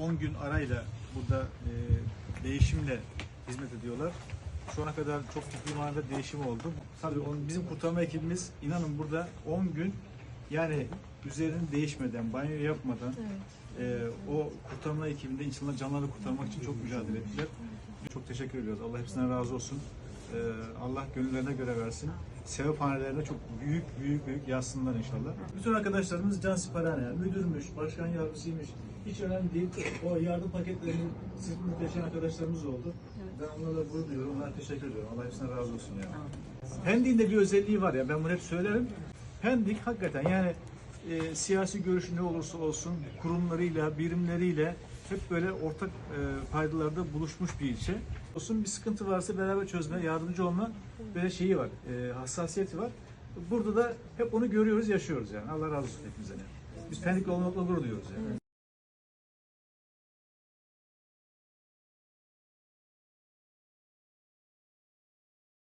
10 gün arayla burada e, değişimle hizmet ediyorlar. Şu ana kadar çok ciddi manada değişim oldu. Tabii onun, bizim kurtarma ekibimiz inanın burada 10 gün yani üzerinin değişmeden, banyo yapmadan e, o kurtarma ekibinde insanlar canlarını kurtarmak için çok mücadele ettiler. Çok teşekkür ediyoruz. Allah hepsinden razı olsun. E, Allah gönüllerine göre versin. Sevaphanelerine çok büyük büyük büyük yazsınlar inşallah. Bütün arkadaşlarımız can siparhane yani müdürmüş, başkan yardımcısıymış. Hiç önemli değil. O yardım paketlerini sırtını taşıyan arkadaşlarımız oldu. Ben onlarla gurur duyuyorum. Onlara teşekkür ediyorum. Allah hepsinden razı olsun yani. Pendik'in de bir özelliği var ya ben bunu hep söylerim. Pendik hakikaten yani e, siyasi görüşü ne olursa olsun kurumlarıyla, birimleriyle hep böyle ortak e, paydalarda buluşmuş bir ilçe. Olsun bir sıkıntı varsa beraber çözme, yardımcı olma böyle şeyi var, e, hassasiyeti var. Burada da hep onu görüyoruz, yaşıyoruz yani. Allah razı olsun hepimizden. Yani. Biz Pendik'le olmakla gurur duyuyoruz yani.